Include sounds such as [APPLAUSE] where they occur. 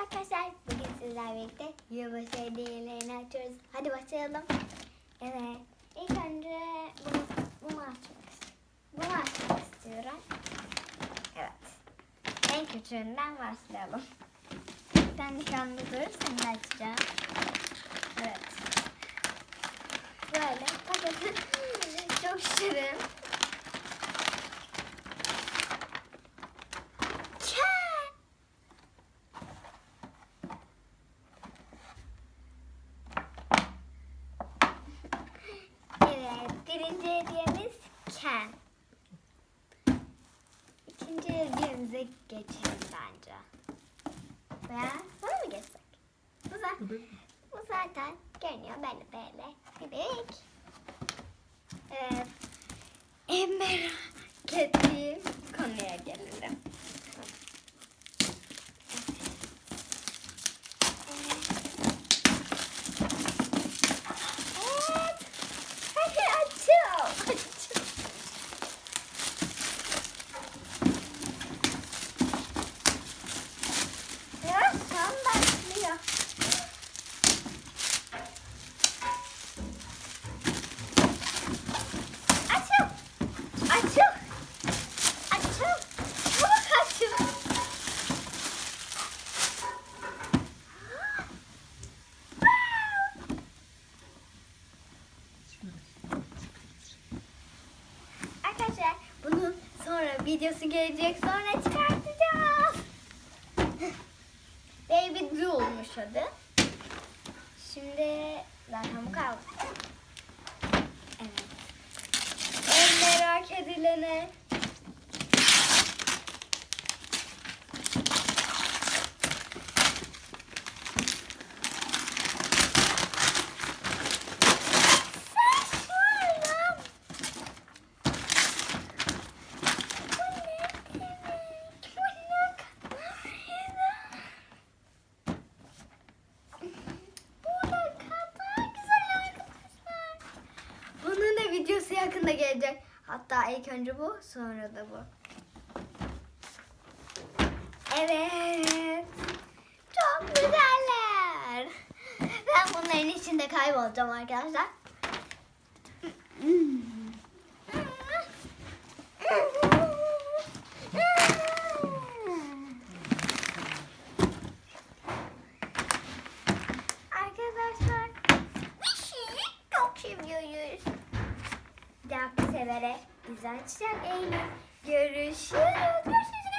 arkadaşlar. Bugün sizlerle birlikte yılbaşı hediyelerini açıyoruz. Hadi başlayalım. Evet. İlk önce bunu, bunu açmak istiyorum. Bunu açmak istiyorum. Evet. En küçüğünden başlayalım. Sen şu anda dur. Seni de açacağım. Evet. Böyle paketi [LAUGHS] çok şirin. Hediyemize geçelim bence. Veya buna mı geçsek? Bu zaten, bu zaten görünüyor böyle böyle. Bebek. Evet. En merak ettiğim konuya gelelim. Sonra videosu gelecek sonra çıkartacağız. [LAUGHS] Baby Blue olmuş adı. Şimdi zaten bu kaldı. Evet. En merak edilene. Saçmalama. Bu ne demek? Bu ne kadar güzel. Bu ne kadar güzel arkadaşlar. Bunun da videosu yakında gelecek. Hatta ilk önce bu, sonra da bu. Evet. Çok güzeller. Ben bunların içinde kaybolacağım arkadaşlar. severek güzel çiçek eğilin. Görüşürüz. Görüşürüz.